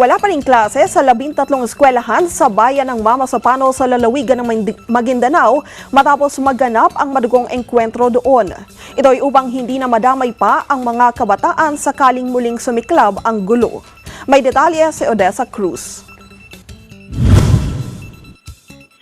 Wala pa rin klase sa labintatlong eskwelahan sa bayan ng Mama Sopano sa lalawigan ng Maguindanao matapos maganap ang madugong engkwentro doon. Ito ay upang hindi na madamay pa ang mga kabataan sakaling muling sumiklab ang gulo. May detalye si Odessa Cruz.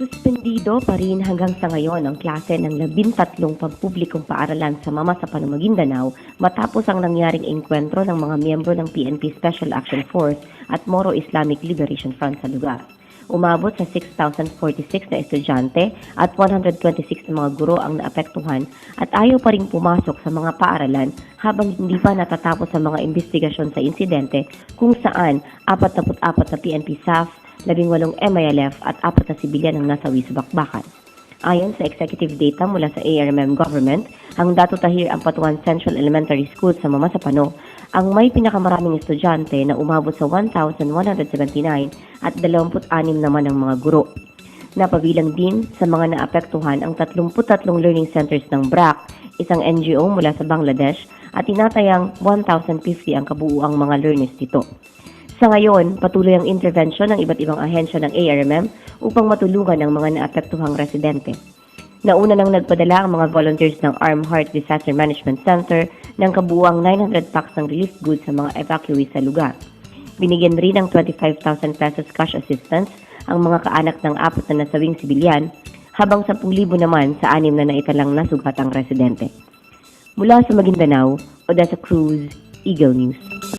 Suspendido pa rin hanggang sa ngayon ang klase ng labintatlong pampublikong paaralan sa Mama sa Maguindanao matapos ang nangyaring engkwentro ng mga miyembro ng PNP Special Action Force at Moro Islamic Liberation Front sa lugar. Umabot sa 6,046 na estudyante at 126 na mga guro ang naapektuhan at ayaw pa rin pumasok sa mga paaralan habang hindi pa natatapos ang mga investigasyon sa insidente kung saan 44 na PNP staff 18 MILF at 4 na sibilyan ang nasawi sa bakbakan. Ayon sa executive data mula sa ARMM government, ang Dato Tahir Ampatuan Central Elementary School sa Mamasapano ang may pinakamaraming estudyante na umabot sa 1,179 at 26 naman ang mga guro. Napabilang din sa mga naapektuhan ang 33 learning centers ng BRAC, isang NGO mula sa Bangladesh at tinatayang 1,050 ang kabuuang mga learners dito. Sa ngayon, patuloy ang intervention ng iba't ibang ahensya ng ARMM upang matulungan ang mga naapektuhang residente. Nauna nang nagpadala ang mga volunteers ng Arm Heart Disaster Management Center ng kabuuang 900 packs ng relief goods sa mga evacuees sa lugar. Binigyan rin ng 25,000 pesos cash assistance ang mga kaanak ng apat na nasawing sibilyan, habang 10,000 naman sa anim na naitalang nasugatang residente. Mula sa Maguindanao, Odessa Cruz, Eagle News.